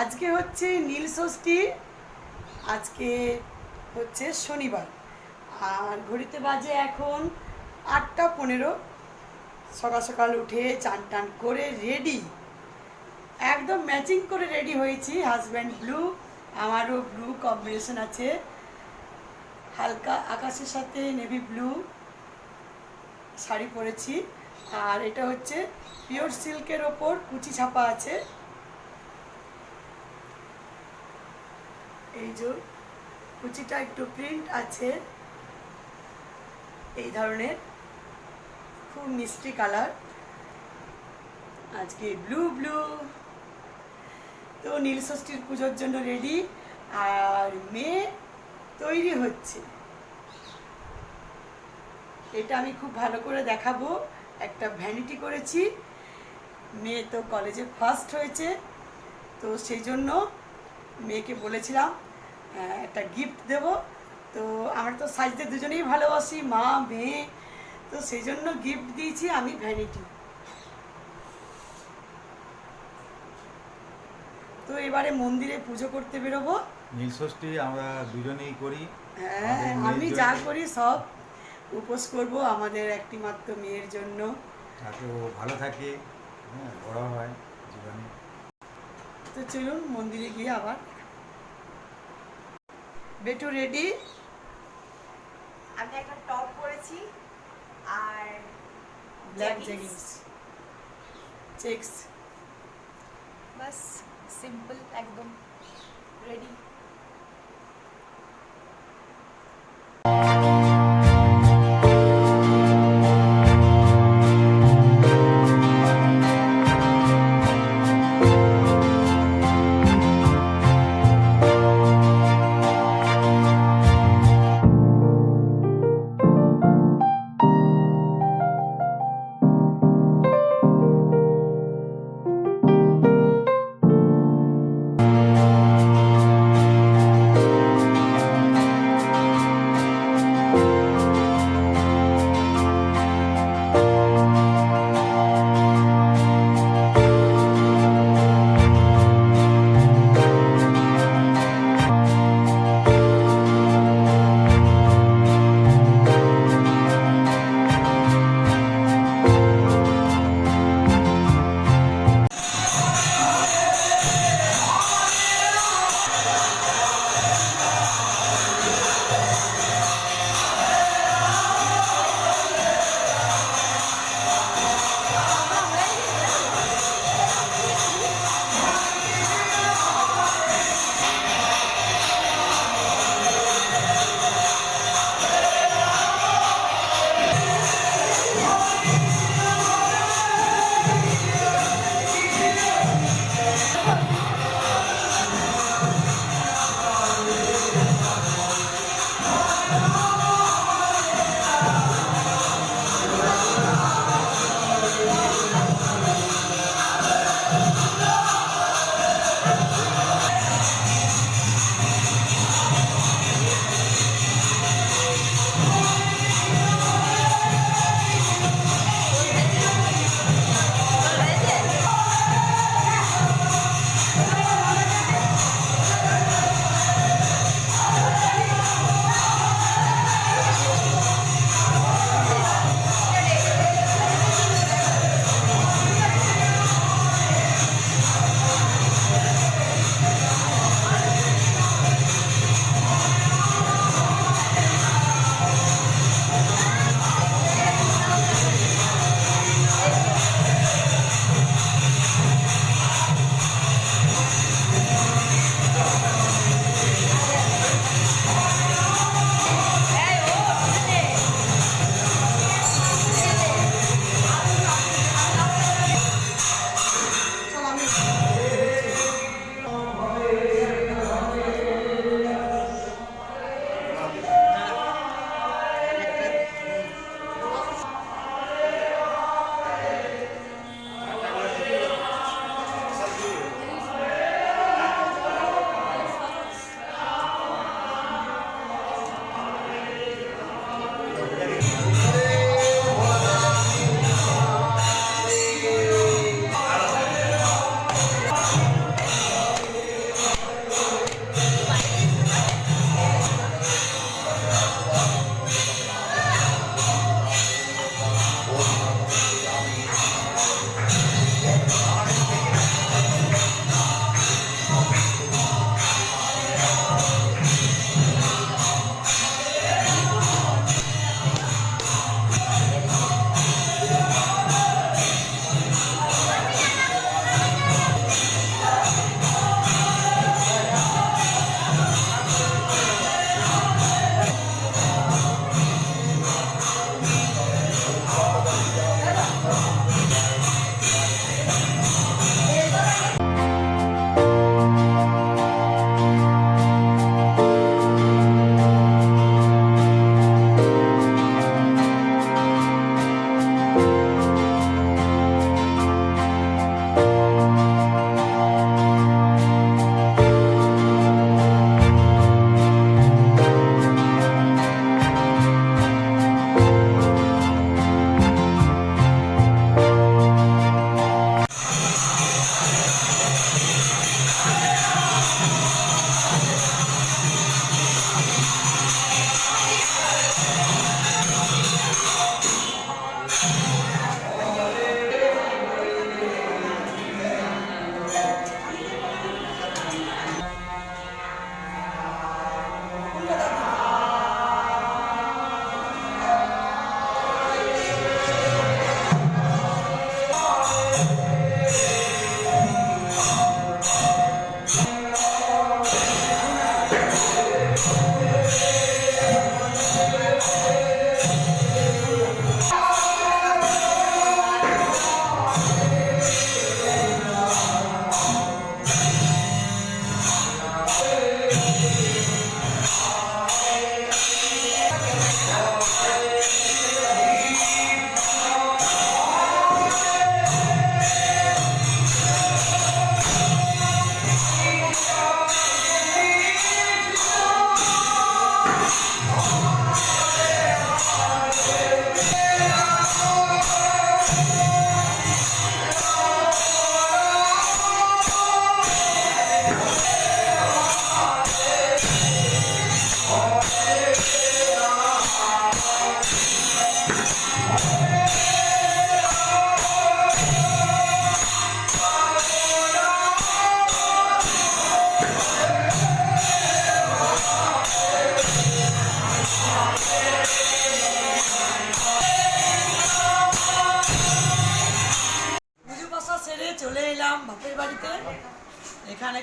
আজকে হচ্ছে নীল ষষ্ঠী, আজকে হচ্ছে শনিবার। আর ঘড়িতে বাজে এখন আটটা পনেরো। সকাল সকাল উঠে চান টান করে রেডি একদম ম্যাচিং করে রেডি হয়েছি। হাজব্যান্ড ব্লু আমারও ব্লু কম্বিনেশন আছে। হালকা আকাশের সাথে নেভি ব্লু শাড়ি পরেছি। আর এটা হচ্ছে পিওর সিল্কের ওপর কুচি ছাপা আছে। এই যে কুচিটা একটু প্রিন্ট আছে। এই ধরনের খুব মিষ্টি কালার। আজকে ব্লু ব্লু। তো নীল ষষ্ঠীর পুজোর জন্য রেডি আর মেয়ে তৈরি হচ্ছে। এটা আমি খুব ভালো করে দেখাবো। একটা ভ্যানিটি করেছি। মেয়ে তো কলেজে ফার্স্ট হয়েছে তো সেই জন্য মেয়েকে বলেছিলাম একটা গিফট দেব। তো আমরা তো সাজতে দুজনেই ভালোবাসি মা মেয়ে তো সেই জন্য গিফট দিয়েছি আমি ভ্যানিটি তো এবারে মন্দিরে পুজো করতে বেরোবো। নীলষষ্ঠী আমরা দুজনেই করি। হ্যাঁ আমি যা করি সব উপোস করব আমাদের একটি মাত্র মেয়ের জন্য। ভালো থাকে। হ্যাঁ বড় হয় জীবনে। তো চলুন মন্দিরে গিয়ে আবার। বেটু রেডি আমি একটা টপ পরেছি আর ব্ল্যাক। জেগিংস চেক্স বাস সিম্পল একদম রেডি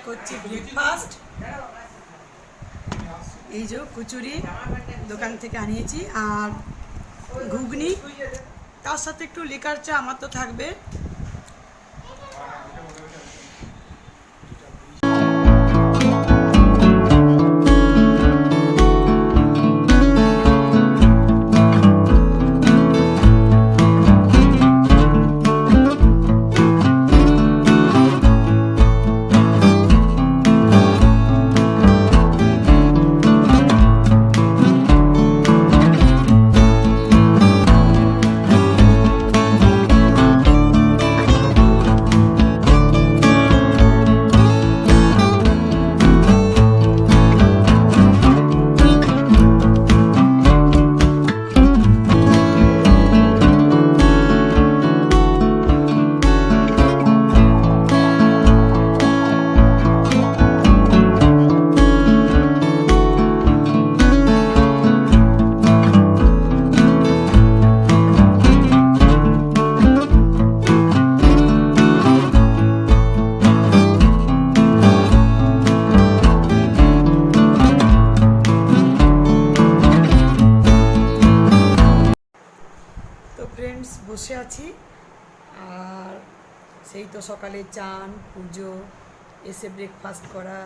করছি ব্রেকফাস্ট এই যে কচুরি দোকান থেকে আনিয়েছি, আর ঘুগনি। তার সাথে একটু লিকার চা আমার তো থাকবে। সকালে চান, পুজো, এসে ব্রেকফাস্ট করা,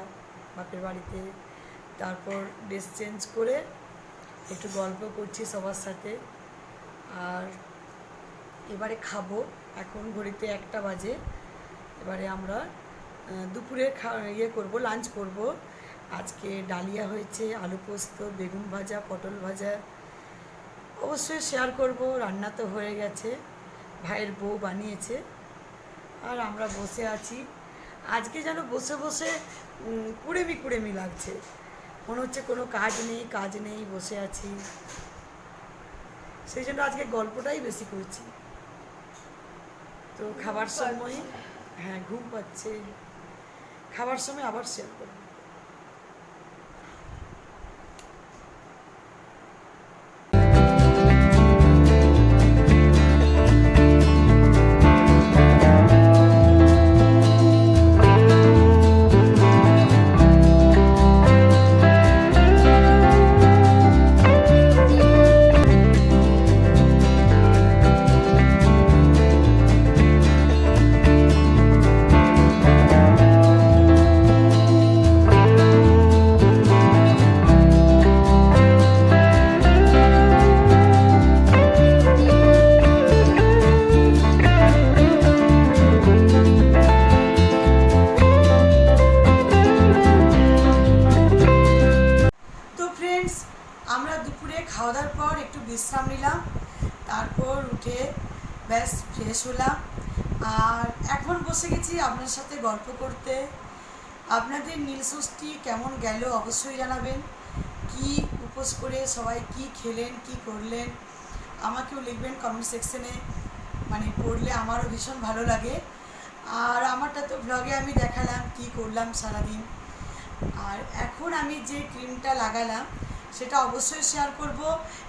বাপের বাড়িতে। তারপর ড্রেস চেঞ্জ করে একটু গল্প করছি সবার সাথে। আর এবারে খাব। এখন ঘড়িতে একটা বাজে। এবারে আমরা দুপুরে খা ইয়ে করব লাঞ্চ করব। আজকে ডালিয়া হয়েছে, আলু পোস্ত, বেগুন ভাজা, পটল ভাজা। অবশ্যই শেয়ার করব। রান্না তো হয়ে গেছে। ভাইয়ের বউ বানিয়েছে। আর আমরা বসে আছি। আজকে যেন বসে বসে কুড়েমি কুড়েমি লাগছে। মনে হচ্ছে কোনো কাজ নেই কাজ নেই বসে আছি। সেই জন্য আজকে গল্পটাই বেশি করছি। তো খাবার সময় হ্যাঁ ঘুম পাচ্ছে। খাবার সময় আবার শেয়ার করব। করতে আপনাদের নীলষষ্ঠী কেমন গেল অবশ্যই জানাবেন। কি উপোস করে সবাই কি খেলেন, কি করলেন, আমাকেও লিখবেন কমেন্ট সেকশনে মানে পড়লে আমারও ভীষণ ভালো লাগে। আর আমারটা তো ব্লগে আমি দেখালাম কি করলাম সারাদিন। আর এখন আমি যে ক্রিমটা লাগালাম, সেটা অবশ্যই শেয়ার করব।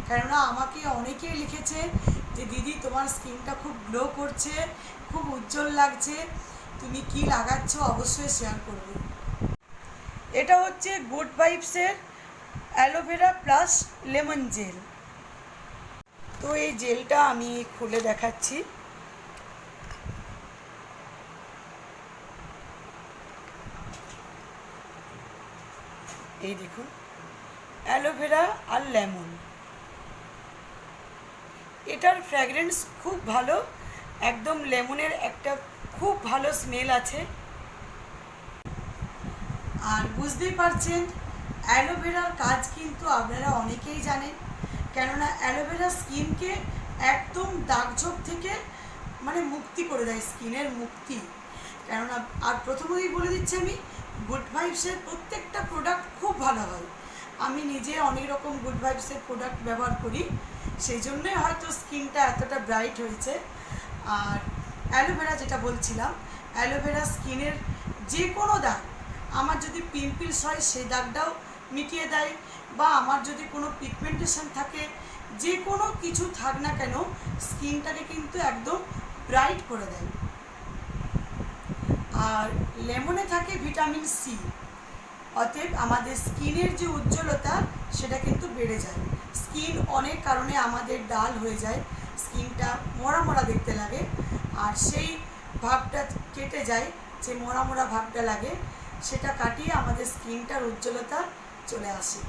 কেননা আমাকে অনেকেই লিখেছে যে, দিদি, তোমার স্কিনটা খুব গ্লো করছে, খুব উজ্জ্বল লাগছে। তুমি কি লাগাচ্ছ অবশ্যই শেয়ার করবে। এটা হচ্ছে good ভাইবসের aloe vera plus lemon gel তো এই জেলটা আমি খুলে দেখাচ্ছি। এই দেখুন অ্যালোভেরা আর লেমন এটার ফ্র্যাগরেন্স খুব ভালো, একদম লেমনের একটা খুব ভালো স্মেল আছে। আর বুঝতেই পারছেন অ্যালোভেরার কাজ কিন্তু আপনারা অনেকেই জানেন। কেননা অ্যালোভেরা স্কিনকে একদম দাগঝোপ থেকে মানে মুক্তি করে দেয়, স্কিনের মুক্তি। কেননা, আর প্রথমেই বলে দিচ্ছি আমি গুড ভাইবসের প্রত্যেকটা প্রোডাক্ট খুব ভালো হয়। আমি নিজে অনেক রকম গুড ভাইবসের প্রোডাক্ট ব্যবহার করি, সেই জন্যই হয়তো স্কিনটা এতটা ব্রাইট হয়েছে। আর অ্যালোভেরা যেটা বলছিলাম, অ্যালোভেরা স্কিনের যে কোনো দাগ, আমার যদি পিম্পলস হয় সেই দাগটাও মিটিয়ে দেয় বা আমার যদি কোনো পিগমেন্টেশন থাকে যে কোনো কিছু থাক না কেন স্কিনটাকে কিন্তু একদম ব্রাইট করে দেয়। আর লেমনে থাকে ভিটামিন সি, অতএব আমাদের স্কিনের যে উজ্জ্বলতা সেটা কিন্তু বেড়ে যায়। স্কিন অনেক কারণে আমাদের ডাল হয়ে যায়, স্কিনটা মরা মরা দেখতে লাগে। আর সেই ভাবটা কেটে যায়, যে মোড়া মোড়া ভাবটা লাগে, সেটা কাটিয়ে আমাদের স্কিনটার উজ্জ্বলতা চলে আসে।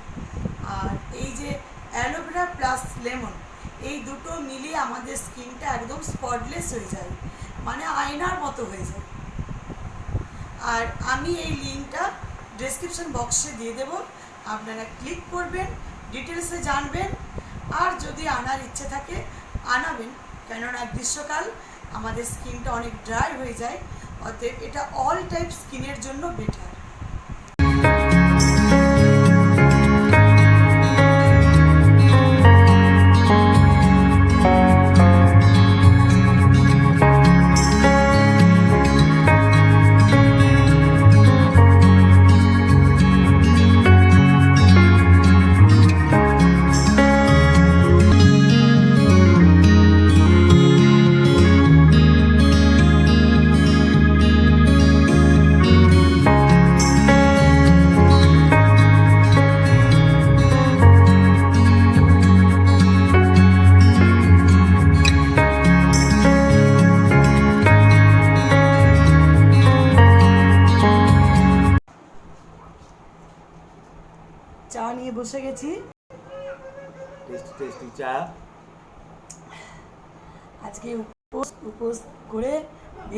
আর এই যে অ্যালোভেরা প্লাস লেমন, এই দুটো মিলিয়ে আমাদের স্কিনটা একদম স্পটলেস হয়ে যায় মানে আয়নার মতো হয়ে যায়। আর আমি এই লিঙ্কটা ডেসক্রিপশন বক্সে দিয়ে দেব, আপনারা ক্লিক করবেন ডিটেলসে জানবেন, আর যদি আনার ইচ্ছে থাকে, আনাবেন। কেননা গ্রীষ্মকাল আমাদের স্কিনটা অনেক ড্রাই হয়ে যায় অতএব এটা অল টাইপ স্কিনের জন্য বেটার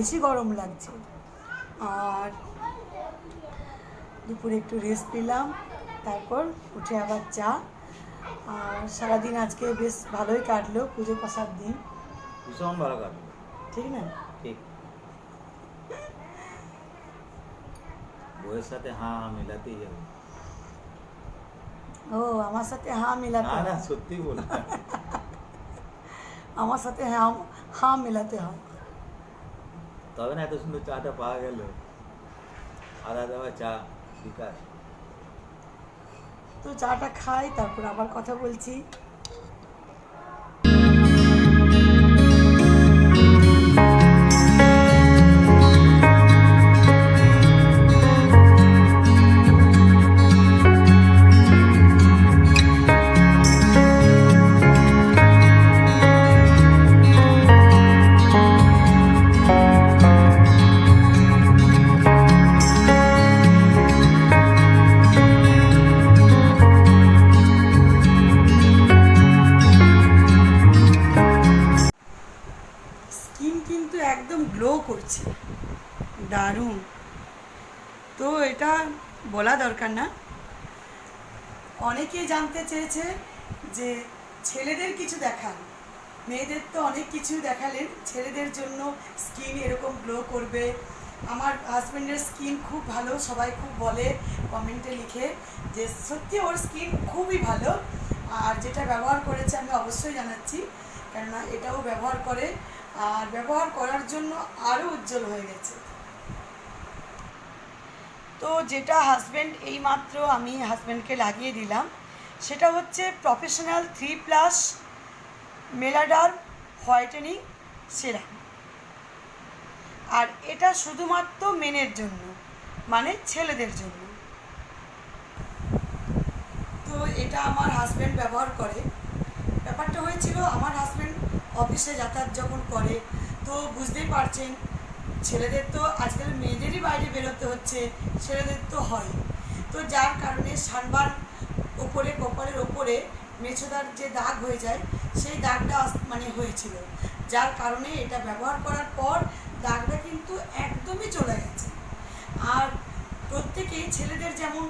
বেশি গরম লাগছে। আর দুপুরে একটু রেস্ট নিলাম তারপর উঠে আবার চা। আর সারাদিন আজকে বেশ ভালোই কাটলো পুজো পাশার দিন। ভীষণ ভালো কাটলো। ঠিক না? ঠিক। বইয়ের সাথে হ্যাঁ হ্যাঁ মেলাতেই যাবে। ও আমার সাথে হাঁ মেলাতে না না সত্যি বল আমার সাথে হাঁ হাঁ মেলাতে হয়। তবে না, এত সুন্দর চাটা পাওয়া গেল। আদা দেওয়া চা বিকাশ তো চাটা খাই, তারপর আবার কথা বলছি। চেয়েছে যে ছেলেদের কিছু দেখান। মেয়েদের তো অনেক কিছু দেখালেন। ছেলেদের জন্য স্কিন এরকম গ্লো করবে। আমার হাজব্যান্ডের স্কিন খুব ভালো, সবাই খুব বলে কমেন্টে লিখে যে সত্যি ওর স্কিন খুবই ভালো। আর যেটা ব্যবহার করেছে আমি অবশ্যই জানাচ্ছি, কেননা এটাও ব্যবহার করে। আর ব্যবহার করার জন্য আরও উজ্জ্বল হয়ে গেছে। তো যেটা হাজব্যান্ড এইমাত্র আমি হাজব্যান্ডকে লাগিয়ে দিলাম। সেটা হচ্ছে প্রফেশনাল থ্রি প্লাস মেলাডার হোয়াইটেনিং সেরাম আর এটা শুধুমাত্র মেনের জন্য মানে ছেলেদের জন্য। তো এটা আমার হাজব্যান্ড ব্যবহার করে। ব্যাপারটা হয়েছিল, আমার হাজব্যান্ড অফিসে যাতায়াত যখন করে, তো বুঝতেই পারছেন, ছেলেদের তো আজকাল মেয়েদেরই বাইরে বেরোতে হচ্ছে, ছেলেদের তো হয়। তো যার কারণে সানবান ওপরে কপালের ওপরে মেছোদার যে দাগ হয়ে যায়, সেই দাগটা মানে হয়েছিল। যার কারণে এটা ব্যবহার করার পর দাগটা কিন্তু একদমই চলে গেছে। আর প্রত্যেকেই ছেলেদের যেমন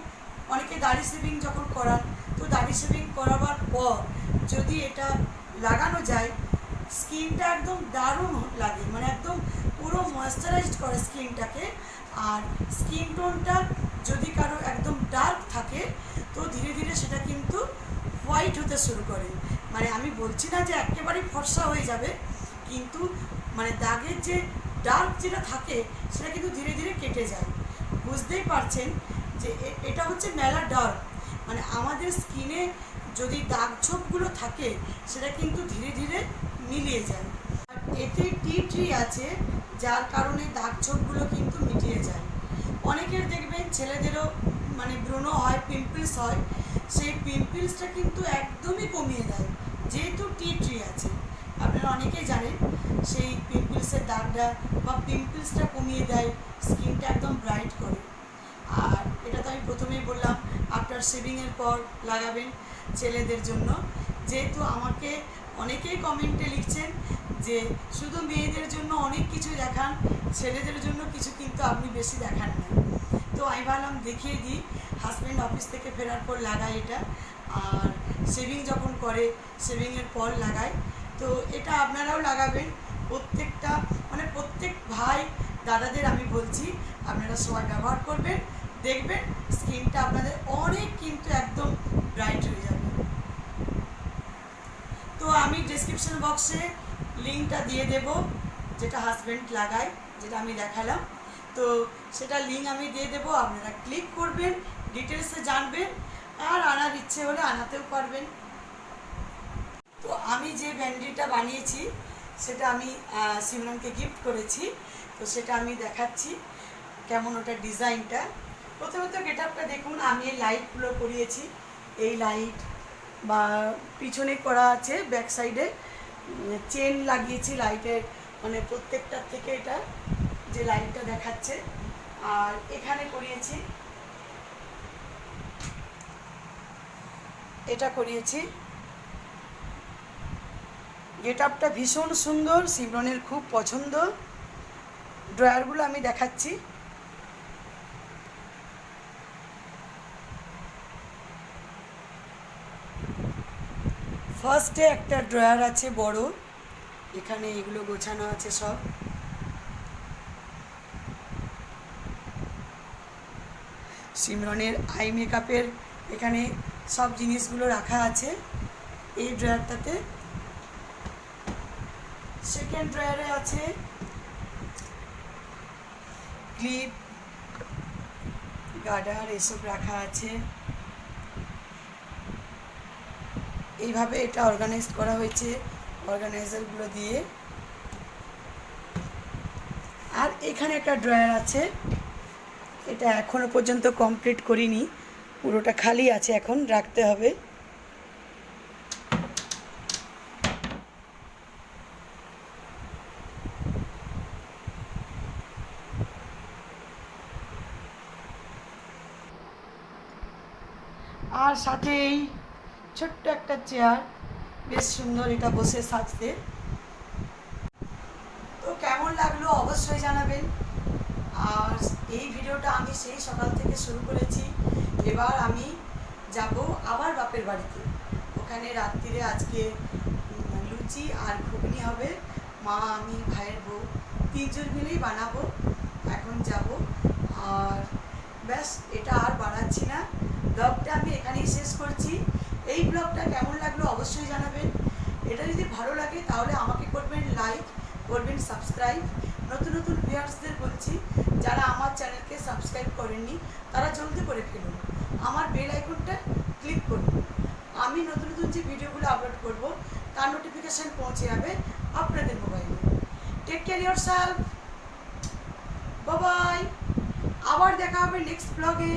অনেকে দাড়ি শেভিং যখন করান, তো দাড়ি শেভিং করাবার পর যদি এটা লাগানো যায়, স্কিনটা একদম দারুণ লাগে মানে একদম পুরো ময়েশ্চারাইজড করে স্কিনটাকে, আর স্কিন টোনটা যদি কারও একদম ডার্ক থাকে, তো ধীরে ধীরে সেটা কিন্তু হোয়াইট হতে শুরু করে। মানে আমি বলছি না যে একেবারেই ফর্সা হয়ে যাবে, কিন্তু মানে দাগের যে ডার্ক যেটা থাকে, সেটা কিন্তু ধীরে ধীরে কেটে যায়। বুঝতেই পারছেন যে এটা হচ্ছে মেলা ডার্ক মানে আমাদের স্কিনে যদি দাগ ছোপগুলো থাকে, সেটা কিন্তু ধীরে ধীরে মিলিয়ে যায়। আর এতে টি ট্রি আছে, যার কারণে দাগ ছোপগুলো কিন্তু মিটিয়ে যায়। অনেকের দেখবেন ছেলেদেরও মানে ব্রণ হয় পিম্পলস হয়, সেই পিম্পলসটা কিন্তু একদমই কমিয়ে দেয়। যেহেতু টি ট্রি আছে, আপনারা অনেকেই জানেন, সেই পিম্পলসের দাগটা বা পিম্পলসটা কমিয়ে দেয় স্কিনটা একদম ব্রাইট করে। আর এটা তো আমি প্রথমেই বললাম আফটার শেভিংয়ের পর লাগাবেন ছেলেদের জন্য। যেহেতু আমাকে অনেকেই কমেন্টে লিখছেন যে, শুধু মেয়েদের জন্য অনেক কিছু দেখান, ছেলেদের জন্য কিছু কিন্তু আপনি বেশি দেখান না। তো আমি ভাবলাম দেখিয়ে দিই। হাজব্যান্ড অফিস থেকে ফেরার পর লাগাই এটা। আর সেভিং যখন করে সেভিংয়ের পর লাগায়। তো এটা আপনারাও লাগাবেন। প্রত্যেকটা মানে প্রত্যেক ভাই, দাদাদের আমি বলছি, আপনারা সবাই ব্যবহার করবেন, দেখবেন স্কিনটা আপনাদের অনেক কিন্তু একদম ব্রাইট হয়ে যাবে। তো আমি ডিসক্রিপশন বক্সে লিঙ্কটা দিয়ে দেব, যেটা হাজব্যান্ড লাগায়, যেটা আমি দেখালাম। তো সেটা লিঙ্ক আমি দিয়ে দেবো, আপনারা ক্লিক করবেন ডিটেলসে জানবেন, আর আনার ইচ্ছে হলে আনাতেও পারবেন। তো আমি যে ব্যান্ডিটা বানিয়েছি, সেটা আমি সিমরানকে গিফট করেছি, তো সেটা আমি দেখাচ্ছি কেমন ওটা ডিজাইনটা। প্রথমে তো গেট আপটা দেখুন, আমি এই লাইটগুলো করিয়েছি, এই লাইট বা পিছনে করা আছে ব্যাক সাইডে চেন লাগিয়েছি লাইটের মানে প্রত্যেকটার থেকে এটা। যে লাইটটা দেখাচ্ছে। আর এখানে করিয়েছি, এটা করিয়েছি। গেট আপটা ভীষণ সুন্দর সিমরনের খুব পছন্দ। ড্রয়ারগুলো আমি দেখাচ্ছি। ফার্স্টে একটা ড্রয়ার আছে বড়। এখানে এগুলো গোছানো আছে সব। সিমরনের আই মেকআপের এখানে সব জিনিসগুলো রাখা আছে এই ড্রয়ারটাতে। সেকেন্ড ড্রয়ারে আছে ক্লিপ, গার্ডার, এসব রাখা আছে। এইভাবে এটা অর্গানাইজ করা হয়েছে অর্গানাইজারগুলো দিয়ে। আর এখানে একটা ড্রয়ার আছে এটা এখনও পর্যন্ত কমপ্লিট করিনি। পুরোটা খালি আছে এখন, রাখতে হবে। আর সাথে এই ছোট্ট একটা চেয়ার বেশ সুন্দর এটা বসে সাজতে। তো কেমন লাগল অবশ্যই জানাবেন। আর এই ভিডিওটা আমি সেই সকাল থেকে শুরু করেছি। এবার আমি যাব আবার বাপের বাড়িতে। ওখানে রাত্রিরে আজকে লুচি আর ঘুগনি হবে। মা, আমি, ভাইয়ের বউ তিনজন মিলেই বানাবো। এখন যাব। আর ব্যাস, এটা আর বানাচ্ছি না। ব্লগটা আমি এখানেই শেষ করছি। এই ব্লগটা কেমন লাগল অবশ্যই জানাবেন। এটা যদি ভালো লাগে তাহলে আমাকে করবেন লাইক, করবেন সাবস্ক্রাইব। নতুন নতুন ভিউয়ার্সদের বলছি যারা আমার চ্যানেলকে সাবস্ক্রাইব করেননি, তারা জলদি করে ফেলুন। আমার বেল আইকনটা ক্লিক করুন। আমি নতুন নতুন যে ভিডিওগুলো আপলোড করব, তার নোটিফিকেশান পৌঁছে যাবে আপনাদের মোবাইলে। টেক কেয়ার ইউর সেলফ বাবাই আবার দেখা হবে নেক্সট ব্লগে